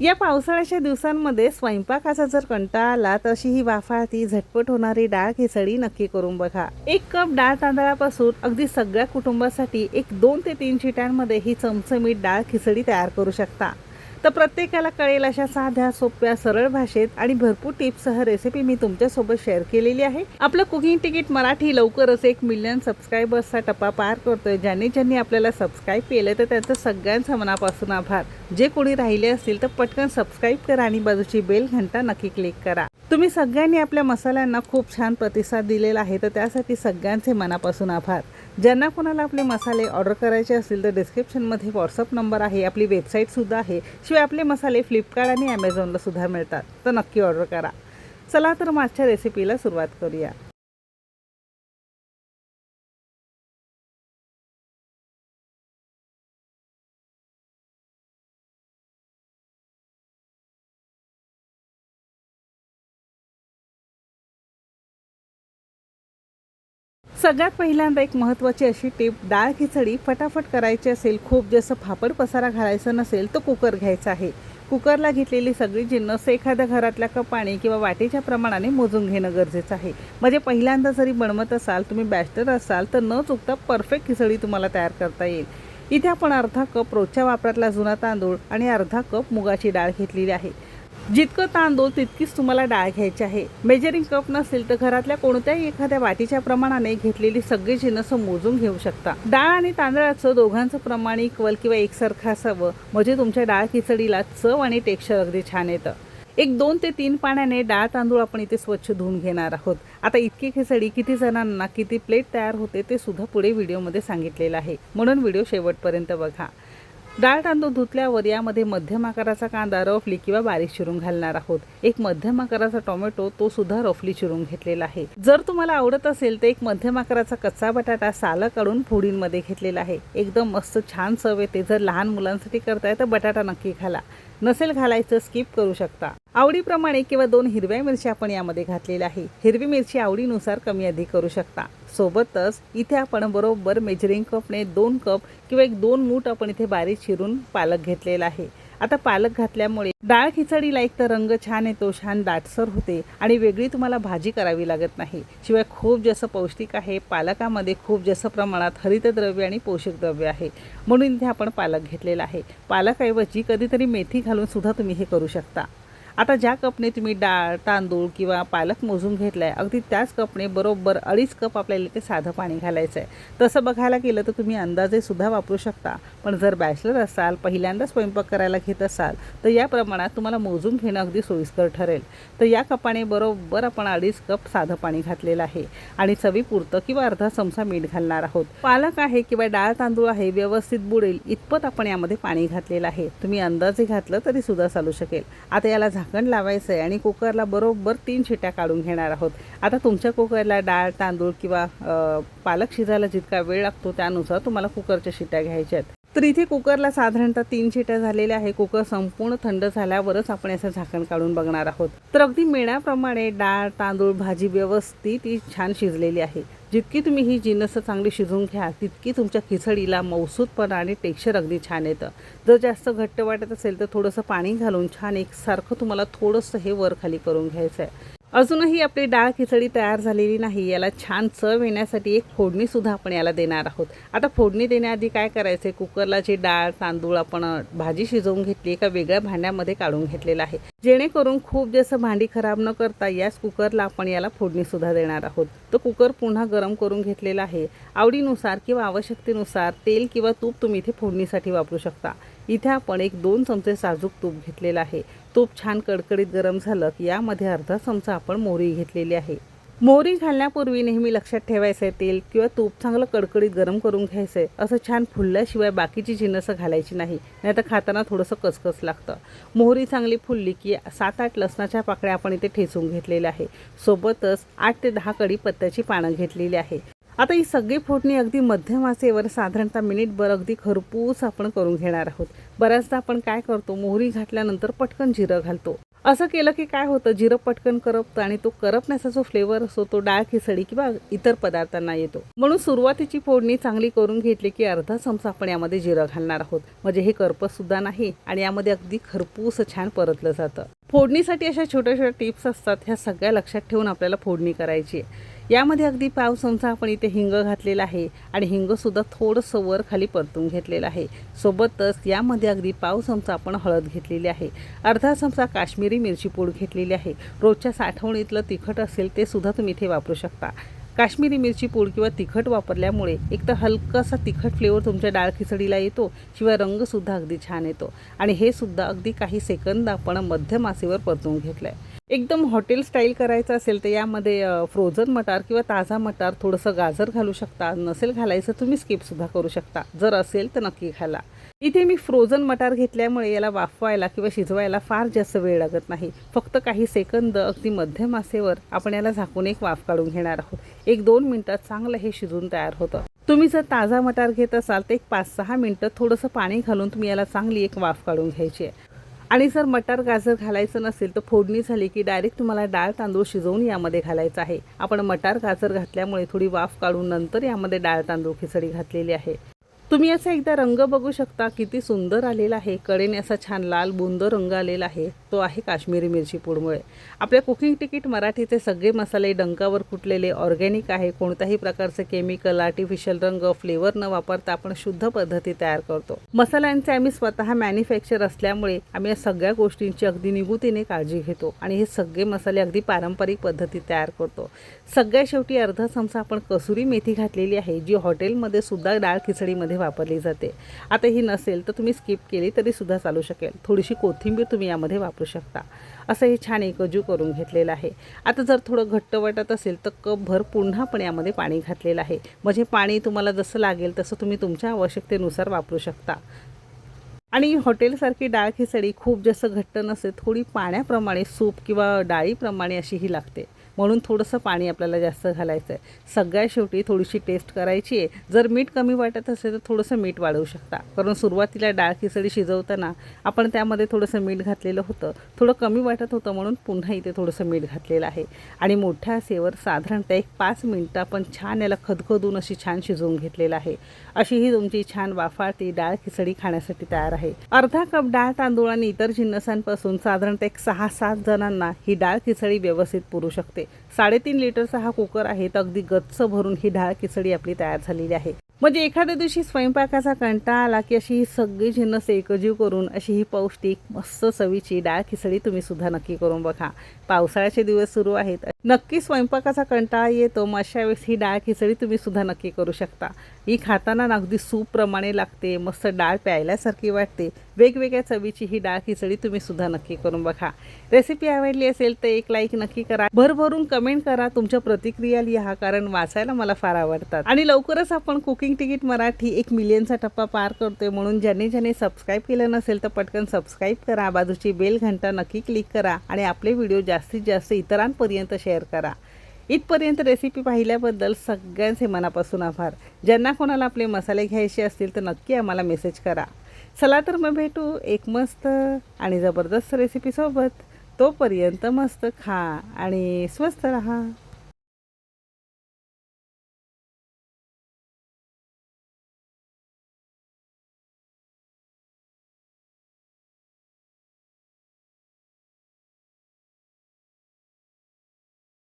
या पावसाळ्याच्या दिवसांमध्ये स्वयंपाकाचा जर कंटाळा आला तर अशी ही वाफाळती झटपट होणारी डाळ खिचडी नक्की करून बघा. एक कप डाळ तांदळापासून अगदी सगळ्या कुटुंबासाठी एक दोन ते तीन चिट्यांमध्ये ही चमचमीत डाळ खिचडी तयार करू शकता. तर प्रत्येकाला कळेल अशा साध्या सोप्या सरळ भाषेत आणि भरपूर टिप्ससह रेसिपी मी तुमच्यासोबत शेअर केलेली आहे. आपलं कुकिंग तिकीट मराठी लवकरच एक मिलियन सबस्क्रायबर्सचा टप्पा पार करतोय. ज्यांनी ज्यांनी आपल्याला सबस्क्राईब केलं तर त्यांचं सगळ्यांचा मनापासून आभार. जे कोणी राहिले असतील तर पटकन सबस्क्राईब करा आणि बाजूची बेल घंटा नक्की क्लिक करा. तुम्ही सगळ्यांनी आपल्या मसाल्यांना खूप छान प्रतिसाद दिलेला आहे तर त्यासाठी सगळ्यांचे मनापासून आभार. ज्यांना कोणाला आपले मसाले ऑर्डर करायचे असतील तर डिस्क्रिप्शनमध्ये व्हॉट्सअप नंबर आहे आपली वेबसाईटसुद्धा आहे. शिवाय आपले मसाले फ्लिपकार्ट आणि ॲमेझॉनला सुद्धा मिळतात तर नक्की ऑर्डर करा. चला तर मागच्या रेसिपीला सुरुवात करूया. सगळ्यात पहिल्यांदा एक महत्त्वाची अशी टीप डाळ खिचडी फटाफट करायची असेल खूप जसं फापड पसारा घालायचा नसेल तर कुकर घ्यायचा आहे. कुकरला घेतलेली सगळी जिन्नस एखाद्या घरातल्या कपाने किंवा वाटेच्या प्रमाणाने मोजून घेणं गरजेचं आहे. म्हणजे पहिल्यांदा जरी बनवत असाल तुम्ही बॅस्टर असाल तर न चुकता परफेक्ट खिचडी तुम्हाला तयार करता येईल. इथे आपण अर्धा कप रोजच्या वापरातला जुना तांदूळ आणि अर्धा कप मुगाची डाळ घेतलेली आहे. जितकं तांदूळ तितकीच तुम्हाला डाळ घ्यायची आहे. मेजरिंग कप नसेल तर घरातल्या कोणत्याही एखाद्या वाटीच्या प्रमाणाने घेतलेली सगळी जिन्नस मोजून घेऊ शकता. डाळ आणि तांदळाचं दोघांचं प्रमाण इक्वल किंवा एकसारखं असावं म्हणजे तुमच्या डाळ खिचडीला चव आणि टेक्स्चर अगदी छान येतं. एक दोन ते तीन पाण्याने डाळ तांदूळ आपण इथे स्वच्छ धुवून घेणार आहोत. आता इतकी खिचडी किती जणांना किती प्लेट तयार होते ते सुद्धा पुढे व्हिडिओमध्ये सांगितलेलं आहे. म्हणून व्हिडिओ शेवटपर्यंत बघा. डाळ तांदूळ धुतल्यावर यामध्ये मध्यम आकाराचा कांदा रफली किंवा बारीक चिरून घालणार आहोत. एक मध्यम आकाराचा टोमॅटो तो सुद्धा रफली चिरून घेतलेला आहे. जर तुम्हाला आवडत असेल तर एक मध्यम आकाराचा कच्चा बटाटा सालं काढून फोडींमध्ये घेतलेला आहे. एकदम मस्त छान चव येते. जर लहान मुलांसाठी करताय तर बटाटा नक्की घाला. नसेल घालायचं स्किप करू शकता. आवडीप्रमाणे किंवा दोन हिरव्या मिरच्या आपण यामध्ये घातलेल्या आहे. हिरवी मिरची आवडीनुसार कमी अधिक करू शकता. सोबतच इथे आपण बरोबर मेजरिंग कपने दोन कप किंवा एक दोन मूठ आपण इथे बारीक चिरून पालक घेतलेला आहे. आता पालक घातल्यामुळे डाळ खिचडीला एक तर रंग छान येतो छान दाटसर होते आणि वेगळी तुम्हाला भाजी करावी लागत नाही. शिवाय खूप जास्त पौष्टिक आहे पालकामध्ये खूप जास्त प्रमाणात हरितद्रव्य आणि पोषक द्रव्य आहे. म्हणून इथे आपण पालक घेतलेला आहे. पालकऐवजी कधीतरी मेथी घालून सुद्धा तुम्ही हे करू शकता. आता ज्या कपने तुम्ही डाळ तांदूळ किंवा पालक मोजून घेतलाय अगदी त्याच कपने बरोबर अडीच कप आपल्याला ते साधं पाणी घालायचं आहे तसं बघायला गेलं तर तुम्ही अंदाजे सुद्धा वापरू शकता. पण जर बॅचलर असाल पहिल्यांदा स्वयंपाक करायला घेत असाल तर या प्रमाणात तुम्हाला मोजून घेणं अगदी सोयीस्कर ठरेल. तर या कपाने बरोबर आपण अडीच कप साधं पाणी घातलेलं आहे. आणि चवीपुरतं किंवा अर्धा चमचा मीठ घालणार आहोत. पालक आहे किंवा डाळ तांदूळ आहे व्यवस्थित बुडेल इतपत आपण यामध्ये पाणी घातलेलं आहे. तुम्ही अंदाजे घातलं तरी सुद्धा चालू शकेल. आता याला झाकण लावायचं आहे आणि कुकरला बरोबर तीन शिट्या काढून घेणार आहोत. आता तुमच्या कुकरला डाळ तांदूळ किंवा पालक शिजायला जितका वेळ लागतो त्यानुसार तुम्हाला कुकरच्या शिट्या घ्यायच्या आहेत. तर इथे कुकरला साधारणतः तीन शिट्या झालेल्या आहे कुकर संपूर्ण थंड झाल्यावरच आपण याचं झाकण काढून बघणार आहोत. तर अगदी मेणाप्रमाणे डाळ तांदूळ भाजी व्यवस्थित ती छान शिजलेली आहे. जितकी तुम्ही ही जिन्नस चांगली शिजवून घ्या तितकी तुमच्या खिचडीला मौसूदपणा आणि टेक्स्चर अगदी छान येतं. जर जास्त घट्ट वाटत असेल तर थोडंसं पाणी घालून छान एकसारखं तुम्हाला थोडंसं हे वर खाली करून घ्यायचं आहे अजूनही आपली डाळ खिचडी तयार झालेली नाही. याला छान चव येण्यासाठी एक फोडणीसुद्धा आपण याला देणार आहोत. आता फोडणी देण्याआधी काय करायचं कुकरला जी डाळ तांदूळ आपण भाजी शिजवून घेतली एका वेगळ्या भांड्यामध्ये काढून घेतलेलं आहे. जेणेकरून खूप जास्त भांडी खराब न करता याच कुकरला आपण याला फोडणीसुद्धा देणार आहोत. तो कुकर पुन्हा गरम करून घेतलेला आहे. आवडीनुसार किंवा आवश्यकतेनुसार तेल किंवा तूप तुम्ही इथे फोडणीसाठी वापरू शकता. इथे आपण एक दोन चमचे साजूक तूप घेतलेलं आहे. तूप छान कडकडीत गरम झालं की यामध्ये अर्धा चमचा आपण मोहरी घेतलेली आहे. मोहरी घालण्यापूर्वी नेहमी लक्षात ठेवायचं आहे तेल किंवा तूप चांगलं कडकडीत गरम करून घ्यायचं आहे असं छान फुलल्याशिवाय बाकीची जिन्नसं घालायची नाही. नाहीतर खाताना थोडंसं कसकस लागतं. मोहरी चांगली फुलली की सात आठ लसणाच्या पाकळ्या आपण इथे ठेचून घेतलेल्या आहे. सोबतच आठ ते दहा कडी पत्त्याची पानं घेतलेली आहे. आता ही सगळी फोडणी अगदी मध्यम आचेवर साधारणतः मिनिटभर अगदी खरपूस आपण करून घेणार आहोत. बऱ्याचदा आपण काय करतो मोहरी घातल्यानंतर पटकन जिरं घालतो. असं केलं की काय होतं जिरं पटकन करपतं आणि तो करपण्याचा जो फ्लेवर असतो तो डाळ खिचडी किंवा इतर पदार्थांना येतो. म्हणून सुरुवातीची फोडणी चांगली करून घेतली की अर्धा चमचा आपण यामध्ये जिरं घालणार आहोत. म्हणजे हे करपत सुद्धा नाही आणि यामध्ये अगदी खरपूस छान परतलं जातं. फोडणीसाठी अशा छोट्या छोट्या टिप्स असतात ह्या सगळ्या लक्षात ठेवून आपल्याला फोडणी करायची आहे. यामध्ये अगदी पाव चमचा आपण इथे हिंग घातलेला आहे आणि हिंगसुद्धा थोडंसं वर खाली परतून घेतलेलं आहे. सोबतच यामध्ये अगदी पाव चमचा आपण हळद घेतलेली आहे. अर्धा चमचा काश्मीरी मिरची पूड घेतलेली आहे. रोजच्या साठवणीतलं तिखट असेल ते सुद्धा तुम्ही इथे वापरू शकता. काश्मीरी मिरची पूड किंवा तिखट वापरल्यामुळे एक तर हलकासा तिखट फ्लेवर तुमच्या डाळ खिचडीला येतो शिवाय रंगसुद्धा अगदी छान येतो. आणि हे सुद्धा अगदी काही सेकंद आपण मध्यम आचेवर परतून घेतलं आहे एकदम हॉटेल स्टाईल करायचं असेल तर यामध्ये फ्रोझन मटार किंवा ताजा मटार थोडंसं गाजर घालू शकता नसेल घालायचं तुम्ही स्किपसुद्धा करू शकता. जर असेल तर नक्की घाला. इथे मी फ्रोझन मटार घेतल्यामुळे याला वाफवायला किंवा शिजवायला फार जास्त वेळ लागत नाही. फक्त काही सेकंद अगदी मध्यम आचेवर आपण याला झाकून एक वाफ काढून घेणार आहोत. एक दोन मिनटात चांगलं हे शिजून तयार होतं. तुम्ही जर ताजा मटार घेत असाल तर एक पाच सहा मिनटं थोडंसं पाणी घालून तुम्ही याला चांगली एक वाफ काढून घ्यायची आहे. आणि जर मटार गाजर घालायचं नसेल तर फोडणी झाली की डायरेक्ट तुम्हाला डाळ तांदूळ शिजवून यामध्ये घालायचं आहे. आपण मटार गाजर घातल्यामुळे थोडी वाफ काढून नंतर यामध्ये डाळ तांदूळ खिचडी घातलेली आहे. तुम्ही याचा एकदा रंग बघू शकता किती सुंदर आलेला आहे. कडेने असा छान लाल बुंद रंग आलेला आहे. तो आहे काश्मीरी मिरची पूडमुळे. आपल्या कुकिंग तिकीट मराठीचे सगळे मसाले डंकावर कुटलेले ऑर्गॅनिक आहे. कोणत्याही प्रकारचे केमिकल आर्टिफिशियल रंग फ्लेवर न वापरता आपण शुद्ध पद्धती तयार करतो. मसाल्यांचे आम्ही स्वतः मॅन्युफॅक्चर असल्यामुळे आम्ही या सगळ्या गोष्टींची अगदी निगुतीने काळजी घेतो आणि हे सगळे मसाले अगदी पारंपरिक पद्धती तयार करतो. सगळ्या शेवटी अर्धा चमचा आपण कसुरी मेथी घातलेली आहे जी हॉटेलमध्ये सुद्धा डाळ खिचडीमध्ये वापरली जाते. आता ही नसेल तर तुम्ही स्किप केली तरी सुद्धा चालू शकेल. थोडीशी कोथिंबीर तुम्ही यामध्ये वापरू शकता. असं हे छान एकजू करून घेतलेलं आहे. आता जर थोडं घट्ट वाटत असेल तर कपभर पुन्हा पण यामध्ये पाणी घातलेलं आहे. म्हणजे पाणी तुम्हाला जसं लागेल तसं तुम्ही तुमच्या आवश्यकतेनुसार वापरू शकता. आणि हॉटेलसारखी डाळ खिचडी खूप जास्त घट्ट नसते थोडी पाण्याप्रमाणे सूप किंवा डाळीप्रमाणे अशी ही लागते. म्हणून थोडंसं पाणी आपल्याला जास्त घालायचं आहे. सगळ्या शेवटी थोडीशी टेस्ट करायची आहे. जर मीठ कमी वाटत असेल तर थोडंसं मीठ वाढवू शकता. कारण सुरुवातीला डाळ खिचडी शिजवताना आपण त्यामध्ये थोडंसं मीठ घातलेलं होतं. थोडं कमी वाटत होतं म्हणून पुन्हा इथे थोडंसं मीठ घातलेलं आहे. आणि मोठ्या सेवर साधारणतः एक पाच मिनटं आपण छान याला खदखदून अशी छान शिजवून घेतलेलं आहे. अशी ही तुमची छान वाफाळती डाळ खिचडी खाण्यासाठी तयार आहे. अर्धा कप डाळ तांदूळ आणि इतर जिन्नसांपासून साधारणतः एक सहा सात जणांना ही डाळ खिचडी व्यवस्थित पुरू शकते. साडेतीन लिटरचा हा कुकर आहे तर अगदी गच्च भरून ही डाळ खिचडी आपली तयार झालेली आहे. म्हणजे एखाद्या दिवशी स्वयंपाकाचा कंटाळा आला की अशी ही सगळी जिन्नस एकजीव करून अशी ही पौष्टिक मस्त चवीची डाळ खिचडी तुम्ही सुद्धा नक्की करून बघा. पावसाळ्याचे दिवस सुरू आहेत. नक्की स्वयंपाकाचा कंटाळा येतो मग अशा वेळेस ही डाळ खिचडी तुम्ही सुद्धा नक्की करू शकता. ही खाताना ना अगदी सूपप्रमाणे लागते मस्त डाळ प्यायल्यासारखी वाटते. वेगवेगळ्या चवीची ही डाळ खिचडी तुम्ही सुद्धा नक्की करून बघा. रेसिपी आवडली असेल तर एक लाईक नक्की करा. भरभरून कमेंट करा तुमच्या प्रतिक्रिया लिहा कारण वाचायला मला फार आवडतात. आणि लवकरच आपण कुकिंग तिकीट मराठी एक मिलियनचा टप्पा पार करतोय म्हणून ज्यांनी ज्यांनी सबस्क्राईब केलं नसेल तर पटकन सबस्क्राईब करा. बाजूची बेल घंटा नक्की क्लिक करा. आणि आपले व्हिडिओ जास्तीत जास्त इतरांपर्यंत शेअर करा. इथपर्यंत रेसिपी पाहिल्याबद्दल सगळ्यांचे मनापासून आभार. ज्यांना कोणाला आपले मसाले घ्यायचे असतील तर नक्की आम्हाला मेसेज करा. चला तर मग भेटू एक मस्त आणि जबरदस्त रेसिपीसोबत तोपर्यंत मस्त खा आणि स्वस्त राहा.